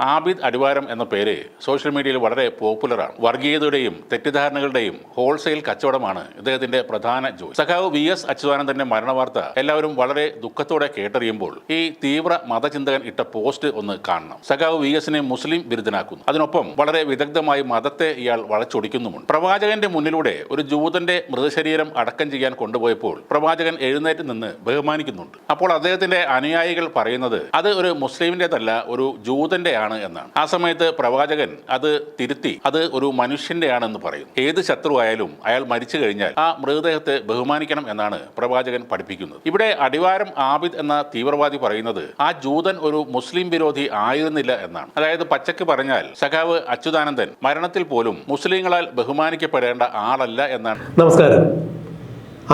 ആബിദ് അടിവാരം എന്ന പേര് സോഷ്യൽ മീഡിയയിൽ വളരെ പോപ്പുലറാണ്. വർഗീയതയുടെയും തെറ്റിദ്ധാരണകളുടെയും ഹോൾസെയിൽ കച്ചവടമാണ് ഇദ്ദേഹത്തിന്റെ പ്രധാന ജോലി. സഖാവ് വി എസ് അച്യുതാനന്ദന്റെ മരണവാർത്ത എല്ലാവരും വളരെ ദുഃഖത്തോടെ കേട്ടറിയുമ്പോൾ ഈ തീവ്ര മതചിന്തകൻ ഇട്ട പോസ്റ്റ് ഒന്ന് കാണണം. സഖാവ് വി എസിനെ മുസ്ലിം ബിരുദനാക്കുന്നു അതിനൊപ്പം വളരെ വിദഗ്ധമായി മതത്തെ ഇയാൾ വളച്ചൊടിക്കുന്നുമുണ്ട്. പ്രവാചകന്റെ മുന്നിലൂടെ ഒരു ജൂതന്റെ മൃതശരീരം അടക്കം ചെയ്യാൻ കൊണ്ടുപോയപ്പോൾ പ്രവാചകൻ എഴുന്നേറ്റ് നിന്ന് ബഹുമാനിക്കുന്നുണ്ട്. അപ്പോൾ അദ്ദേഹത്തിന്റെ അനുയായികൾ പറയുന്നത് അത് ഒരു മുസ്ലിമിന്റെതല്ല ഒരു ജൂതന്റെയാണ്. എന്നാണ്. ആ സമയത്ത് പ്രവാചകൻ അത് തിരുത്തി അത് ഒരു മനുഷ്യന്റെയാണെന്ന് പറയും. ഏത് ശത്രുവായാലും അയാൾ മരിച്ചു കഴിഞ്ഞാൽ ആ മൃതദേഹത്തെ ബഹുമാനിക്കണം എന്നാണ് പ്രവാചകൻ പഠിപ്പിക്കുന്നത്. ഇവിടെ അടിവാരം ആബിദ് എന്ന തീവ്രവാദി പറയുന്നത് ആ ജൂതൻ ഒരു മുസ്ലിം വിരോധി ആയിരുന്നില്ല എന്നാണ്. അതായത് പച്ചക്ക് പറഞ്ഞാൽ സഖാവ് അച്യുതാനന്ദൻ മരണത്തിൽ പോലും മുസ്ലിങ്ങളാൽ ബഹുമാനിക്കപ്പെടേണ്ട ആളല്ല എന്നാണ്. നമസ്കാരം.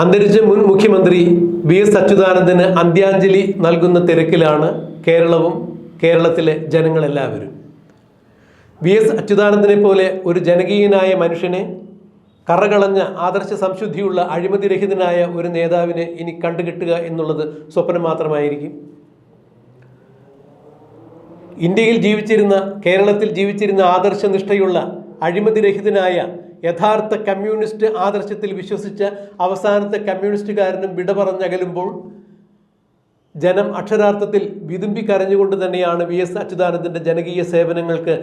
അന്തരിച്ച മുൻ മുഖ്യമന്ത്രി വി എസ് അച്യുതാനന്ദന് അന്ത്യാഞ്ജലി നൽകുന്ന തിരക്കിലാണ് കേരളവും കേരളത്തിലെ ജനങ്ങളെല്ലാവരും. വി എസ് അച്യുതാനന്ദനെ പോലെ ഒരു ജനകീയനായ മനുഷ്യനെ കറകളഞ്ഞ ആദർശ സംശുദ്ധിയുള്ള അഴിമതിരഹിതനായ ഒരു നേതാവിനെ ഇനി കണ്ടുകിട്ടുക എന്നുള്ളത് സ്വപ്നം മാത്രമായിരിക്കും. ഇന്ത്യയിൽ ജീവിച്ചിരുന്ന കേരളത്തിൽ ജീവിച്ചിരുന്ന ആദർശനിഷ്ഠയുള്ള അഴിമതിരഹിതനായ യഥാർത്ഥ കമ്മ്യൂണിസ്റ്റ് ആദർശത്തിൽ വിശ്വസിച്ച അവസാനത്തെ കമ്മ്യൂണിസ്റ്റുകാരനും വിട പറഞ്ഞകലുമ്പോൾ ജനം അക്ഷരാർത്ഥത്തിൽ വിതുമ്പി കരഞ്ഞുകൊണ്ട് തന്നെയാണ് വി എസ് അച്യുതാനന്ദന്റെ ജനകീയ സേവനങ്ങൾക്ക്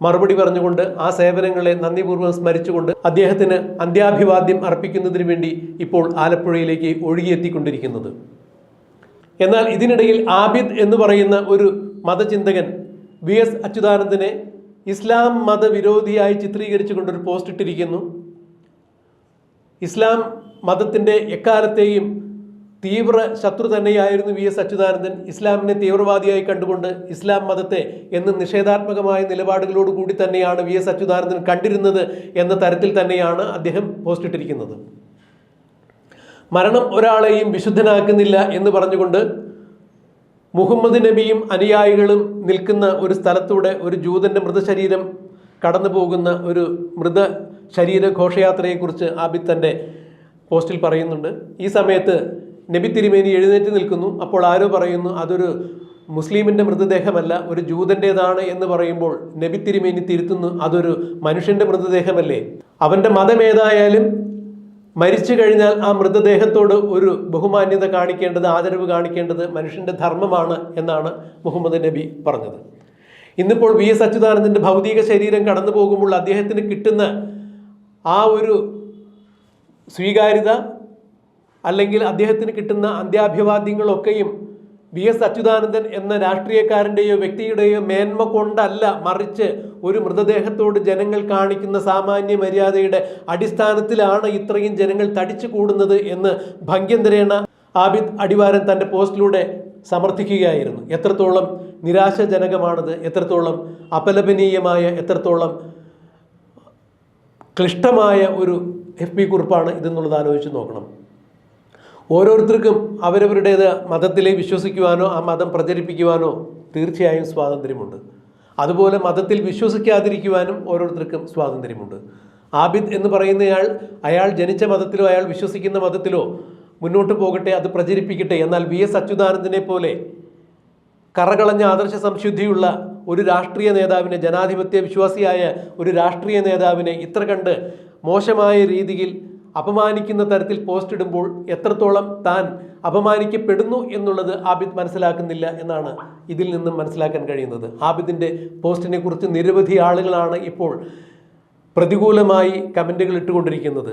മറുപടി പറഞ്ഞുകൊണ്ട് ആ സേവനങ്ങളെ നന്ദിപൂർവം സ്മരിച്ചുകൊണ്ട് അദ്ദേഹത്തിന് അന്ത്യാഭിവാദ്യം അർപ്പിക്കുന്നതിന് വേണ്ടി ഇപ്പോൾ ആലപ്പുഴയിലേക്ക് ഒഴുകിയെത്തിക്കൊണ്ടിരിക്കുന്നത്. എന്നാൽ ഇതിനിടയിൽ ആബിദ് എന്ന് പറയുന്ന ഒരു മതചിന്തകൻ വി എസ് അച്യുതാനന്ദനെ ഇസ്ലാം മതവിരോധിയായി ചിത്രീകരിച്ചുകൊണ്ട് ഒരു പോസ്റ്റ് ഇട്ടിരിക്കുന്നു ഇസ്ലാം മതത്തിന്റെ എക്കാലത്തെയും തീവ്ര ശത്രു തന്നെയായിരുന്നു വി എസ് അച്യുതാനന്ദൻ. ഇസ്ലാമിനെ തീവ്രവാദിയായി കണ്ടുകൊണ്ട് ഇസ്ലാം മതത്തെ എന്ന് നിഷേധാത്മകമായ നിലപാടുകളോട് കൂടി തന്നെയാണ് വി എസ് അച്യുതാനന്ദൻ കണ്ടിരുന്നത് എന്ന തരത്തിൽ തന്നെയാണ് അദ്ദേഹം പോസ്റ്റ് ഇട്ടിരിക്കുന്നത്. മരണം ഒരാളെയും വിശുദ്ധനാക്കുന്നില്ല എന്ന് പറഞ്ഞുകൊണ്ട് മുഹമ്മദ് നബിയും അനുയായികളും നിൽക്കുന്ന ഒരു സ്ഥലത്തൂടെ ഒരു ജൂതന്റെ മൃതശരീരം കടന്നു പോകുന്ന ഒരു മൃത ശരീര ഘോഷയാത്രയെക്കുറിച്ച് ആബിദ് തന്റെ പോസ്റ്റിൽ പറയുന്നുണ്ട്. ഈ സമയത്ത് നബി തിരുമേനി എഴുന്നേറ്റ് നിൽക്കുന്നു. അപ്പോൾ ആരോ പറയുന്നു അതൊരു മുസ്ലിമിന്റെ മൃതദേഹമല്ല ഒരു ജൂതന്റേതാണ് എന്ന് പറയുമ്പോൾ നബി തിരുമേനി തിരുത്തുന്നു അതൊരു മനുഷ്യന്റെ മൃതദേഹമല്ലേ? അവന്റെ മതമേതായാലും മരിച്ചു കഴിഞ്ഞാൽ ആ മൃതദേഹത്തോട് ഒരു ബഹുമാന്യത കാണിക്കേണ്ടത് ആദരവ് കാണിക്കേണ്ടത് മനുഷ്യന്റെ ധർമ്മമാണ് എന്നാണ് മുഹമ്മദ് നബി പറഞ്ഞത്. ഇന്നിപ്പോൾ വി എസ് അച്യുതാനന്ദന്റെ ഭൗതിക ശരീരം കടന്നു പോകുമ്പോൾ അദ്ദേഹത്തിന് കിട്ടുന്ന ആ ഒരു സ്വീകാര്യത അല്ലെങ്കിൽ അദ്ദേഹത്തിന് കിട്ടുന്ന അന്ത്യാഭിവാദ്യങ്ങളൊക്കെയും വി എസ് അച്യുതാനന്ദൻ എന്ന രാഷ്ട്രീയക്കാരന്റെയോ വ്യക്തിയുടെയോ മേന്മ കൊണ്ടല്ല മറിച്ച് ഒരു മൃതദേഹത്തോട് ജനങ്ങൾ കാണിക്കുന്ന സാമാന്യ മര്യാദയുടെ അടിസ്ഥാനത്തിലാണ് ഇത്രയും ജനങ്ങൾ തടിച്ചു കൂടുന്നത് എന്ന് ഭംഗ്യന്തരേണ ആബിദ് അടിവാരൻ തന്റെ പോസ്റ്റിലൂടെ സമർത്ഥിക്കുകയായിരുന്നു. എത്രത്തോളം നിരാശാജനകമാണത് എത്രത്തോളം അപലപനീയമായ എത്രത്തോളം ക്ലിഷ്ടമായ ഒരു എഫ് പി കുറിപ്പാണ് ഇതെന്നുള്ളത് ആലോചിച്ച് നോക്കണം. ഓരോരുത്തർക്കും അവരവരുടേത് മതത്തിലെ വിശ്വസിക്കുവാനോ ആ മതം പ്രചരിപ്പിക്കുവാനോ തീർച്ചയായും സ്വാതന്ത്ര്യമുണ്ട്. അതുപോലെ മതത്തിൽ വിശ്വസിക്കാതിരിക്കുവാനും ഓരോരുത്തർക്കും സ്വാതന്ത്ര്യമുണ്ട്. ആബിദ് എന്ന് പറയുന്നയാൾ അയാൾ ജനിച്ച മതത്തിലോ അയാൾ വിശ്വസിക്കുന്ന മതത്തിലോ മുന്നോട്ട് പോകട്ടെ അത് പ്രചരിപ്പിക്കട്ടെ. എന്നാൽ വി എസ് അച്യുതാനന്ദനെ പോലെ കറകളഞ്ഞ ആദർശ സംശുദ്ധിയുള്ള ഒരു രാഷ്ട്രീയ നേതാവിനെ ജനാധിപത്യ വിശ്വാസിയായ ഒരു രാഷ്ട്രീയ നേതാവിനെ ഇത്ര കണ്ട് മോശമായ രീതിയിൽ അപമാനിക്കുന്ന തരത്തിൽ പോസ്റ്റ് ഇടുമ്പോൾ എത്രത്തോളം താൻ അപമാനിക്കപ്പെടുന്നു എന്നുള്ളത് ആബിദ് മനസ്സിലാക്കുന്നില്ല എന്നാണ് ഇതിൽ നിന്നും മനസ്സിലാക്കാൻ കഴിയുന്നത്. ആബിദിന്റെ പോസ്റ്റിനെ കുറിച്ച് നിരവധി ആളുകളാണ് ഇപ്പോൾ പ്രതികൂലമായി കമന്റുകൾ ഇട്ടുകൊണ്ടിരിക്കുന്നത്.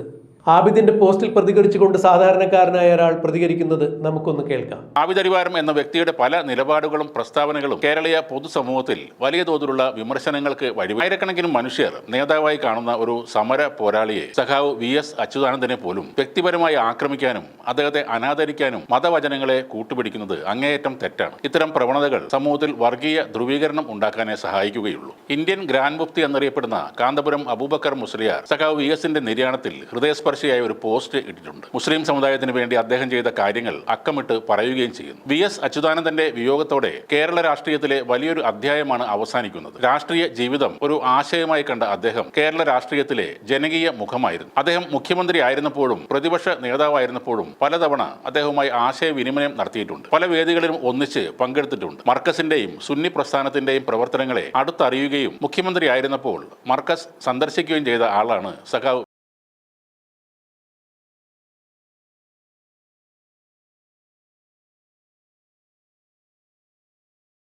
ആബിദിന്റെ പോസ്റ്റിൽ പ്രതികരിച്ചുകൊണ്ട് സാധാരണക്കാരനായ ഒരാൾ പ്രതികരിക്കുന്നത് നമുക്കൊന്ന് കേൾക്കാം. ആബിദ് അരിവാരം എന്ന വ്യക്തിയുടെ പല നിലപാടുകളും പ്രസ്താവനകളും കേരളീയ പൊതുസമൂഹത്തിൽ വലിയ തോതിലുള്ള വിമർശനങ്ങൾക്ക് വഴി ആയിരക്കണക്കിന് മനുഷ്യർ നേതാവായി കാണുന്ന ഒരു സമര പോരാളിയെ സഖാവ് വി എസ് അച്യുതാനന്ദനെ പോലും വ്യക്തിപരമായി ആക്രമിക്കാനും അദ്ദേഹത്തെ അനാദരിക്കാനും മതവചനങ്ങളെ കൂട്ടുപിടിക്കുന്നത് അങ്ങേയറ്റം തെറ്റാണ്. ഇത്തരം പ്രവണതകൾ സമൂഹത്തിൽ വർഗീയ ധ്രുവീകരണം ഉണ്ടാക്കാനേ സഹായിക്കുകയുള്ളൂ. ഇന്ത്യൻ ഗ്രാൻഡ് മുഫ്തി എന്നറിയപ്പെടുന്ന കാന്തപുരം അബൂബക്കർ മുസ്ലിയാർ സഖാവ് വി എസിന്റെ നിര്യാണത്തിൽ ഹൃദയസ്പർശ controversial ഒരു പോസ്റ്റ് ഇട്ടിട്ടുണ്ട്. മുസ്ലിം സമുദായത്തിന് വേണ്ടി അദ്ദേഹം ചെയ്ത കാര്യങ്ങൾ അക്കമിട്ട് പറയുകയും ചെയ്യുന്നു. വി എസ് അച്യുതാനന്ദന്റെ വിയോഗത്തോടെ കേരള രാഷ്ട്രീയത്തിലെ വലിയൊരു അധ്യായമാണ് അവസാനിക്കുന്നത്. രാഷ്ട്രീയ ജീവിതം ഒരു ആശയമായി കണ്ട അദ്ദേഹം കേരള രാഷ്ട്രീയത്തിലെ ജനകീയ മുഖമായിരുന്നു. അദ്ദേഹം മുഖ്യമന്ത്രി ആയിരുന്നപ്പോഴും പ്രതിപക്ഷ നേതാവായിരുന്നപ്പോഴും പലതവണ അദ്ദേഹവുമായി ആശയവിനിമയം നടത്തിയിട്ടുണ്ട്. പല വേദികളിലും ഒന്നിച്ച് പങ്കെടുത്തിട്ടുണ്ട്. മർക്കസിന്റെയും സുന്നി പ്രസ്ഥാനത്തിന്റെയും പ്രവർത്തനങ്ങളെ അടുത്തറിയുകയും മുഖ്യമന്ത്രി ആയിരുന്നപ്പോൾ മർക്കസ് സന്ദർശിക്കുകയും ചെയ്ത ആളാണ് സഖാവ്